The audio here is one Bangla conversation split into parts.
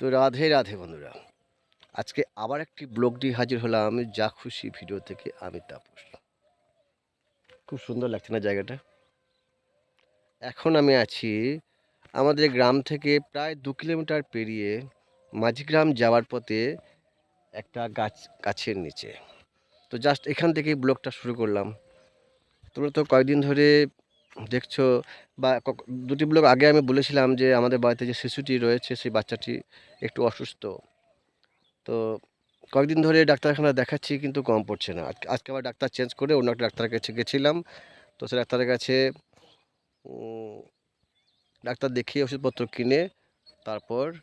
তো রাধে রাধে বন্ধুরা। আজকে আবার একটি ব্লগ দিয়ে হাজির হলাম যা খুশি ভিডিও থেকে আমি তাপস খুব সুন্দর লাগছে না জায়গাটা? এখন আমি আছি আমাদের গ্রাম থেকে প্রায় দু কিলোমিটার পেরিয়ে মাঝিগ্রাম যাওয়ার পথে একটা গাছ, গাছের নিচে। তো জাস্ট এখান থেকেই ব্লগটা শুরু করলাম। তোমরা তো কয়েকদিন ধরে দেখছ বা দুটি ব্লগ আগে আমি বলেছিলাম যে আমাদের বাড়িতে যে শিশুটি রয়েছে সেই বাচ্চাটি একটু অসুস্থ। তো কয়েকদিন ধরে ডাক্তারখানা দেখাচ্ছি কিন্তু কম পড়ছে না। আজকে- আবার ডাক্তার চেঞ্জ করে অন্য একটা ডাক্তারের কাছে গেছিলাম। তো সে ডাক্তারের কাছে ডাক্তার দেখিয়ে ওষুধপত্র কিনে তারপর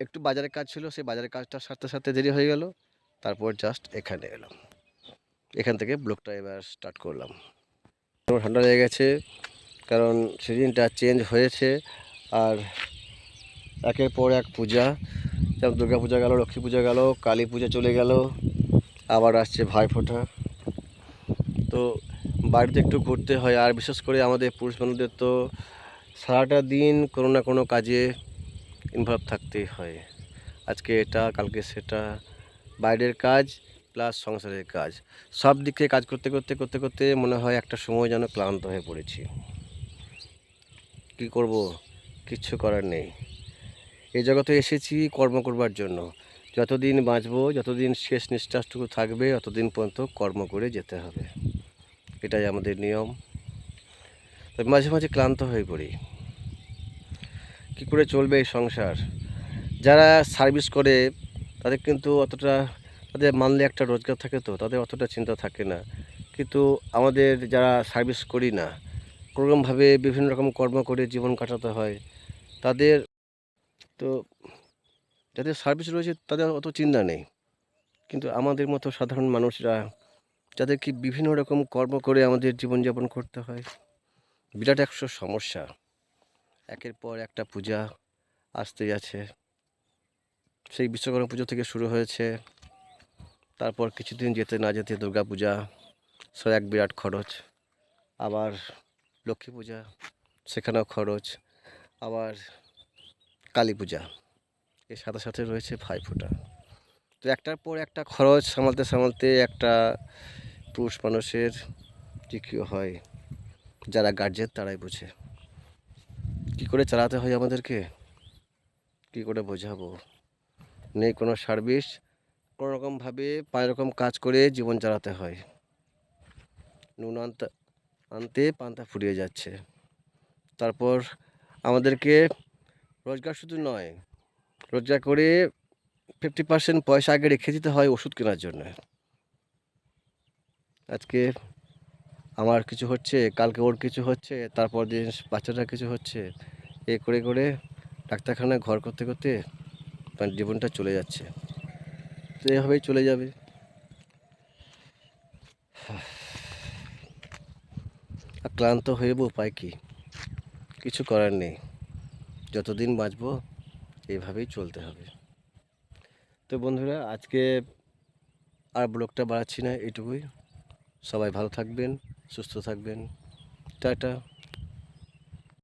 একটু বাজারের কাজ ছিল, সেই বাজারের কাজটা সারতে সারতে দেরি হয়ে গেল। তারপর জাস্ট এখানে এলাম। এখান থেকে ব্লগটা এবার স্টার্ট করলাম। ঠান্ডা লেগে গেছে, কারণ সিজনটা চেঞ্জ হয়েছে আর একের পর এক পূজা। যেমন দুর্গা পূজা গেল, লক্ষ্মী পূজা গেল, কালী পূজা চলে গেল, আবার আসছে ভাইফোঁটা। তো বাড়িতে একটু ঘুরতে হয়, আর বিশেষ করে আমাদের পুরুষ মানুষদের তো সারাটা দিন কোনো না কোনো কাজে ইনভলভ থাকতেই হয়। আজকে এটা, কালকে সেটা, বাইরের কাজ। প্লাস সংসারের কাজ। সব দিক কাজ করতে করতে করতে করতে মনে হয় একটা সময় যেন ক্লান্ত হয়ে পড়েছি। কি করব? কিচ্ছু করার নেই। এই জগতে এসেছি কর্ম করবার জন্য। যতদিন বাঁচবো, যতদিন শেষ নিঃশ্বাসটুকু থাকবে, ততদিন পর্যন্ত কর্ম করে যেতে হবে। এটাই আমাদের নিয়ম। তবে মাঝে মাঝে ক্লান্ত হয়ে পড়ি। কী করে চলবে এই সংসার? যারা সার্ভিস করে, তাদের কিন্তু অতটা তাদের মানলে একটা রোজগার থাকে তো, তাদের অতটা চিন্তা থাকে না। কিন্তু আমাদের যারা সার্ভিস করি না, কোনোরকমভাবে বিভিন্ন রকম কর্ম করে জীবন কাটাতে হয়, তাদের তো যাদের সার্ভিস রয়েছে তাদের অত চিন্তা নেই। কিন্তু আমাদের মতো সাধারণ মানুষরা যাদের কি বিভিন্ন রকম কর্ম করে আমাদের জীবনযাপন করতে হয়, বিরাট একশো সমস্যা। একের পর একটা পূজা আসতেই আছে। সেই বিশ্বকর্মা পুজো থেকে শুরু হয়েছে। তারপর কিছুদিন যেতে না যেতে দুর্গা পূজা সে এক বিরাট খরচ, আবার লক্ষ্মী পূজা, সেখানেও খরচ, আবার কালী পূজা, এর সাথে সাথে রয়েছে ভাইফোঁটা তো একটার পর একটা খরচ সামালতে সামালতে একটা পুরুষ মানুষের যে কী হয়, যারা গার্জেন তারাই বোঝে। কী করে চালাতে হয় আমাদেরকে? কী করে বোঝাবো? নেই কোনো সার্ভিস কোনো রকমভাবে পাঁচ রকম কাজ করে জীবন চালাতে হয়। নুন আনতে আনতে পান্তা ফুরিয়ে যাচ্ছে। তারপর আমাদেরকে রোজগার শুধু নয়, রোজগার করে ফিফটি পার্সেন্ট পয়সা আগে রেখে দিতে হয় ওষুধ কেনার জন্য। আজকে আমার কিছু হচ্ছে, কালকে ওর কিছু হচ্ছে, তারপর দিন বাচ্চাটার কিছু হচ্ছে। এ করে করে ডাক্তারখানায় ঘর করতে করতে তার জীবনটা চলে যাচ্ছে। তো এভাবেই চলে যাবে। আর ক্লান্ত হয়ে উপায় কি? কিছু করার নেই। যতদিন বাঁচবো এইভাবেই চলতে হবে। তো বন্ধুরা, আজকে আর ব্লগটা বাড়াচ্ছি না, এটুকুই। সবাই ভালো থাকবেন, সুস্থ থাকবেন। টাটা।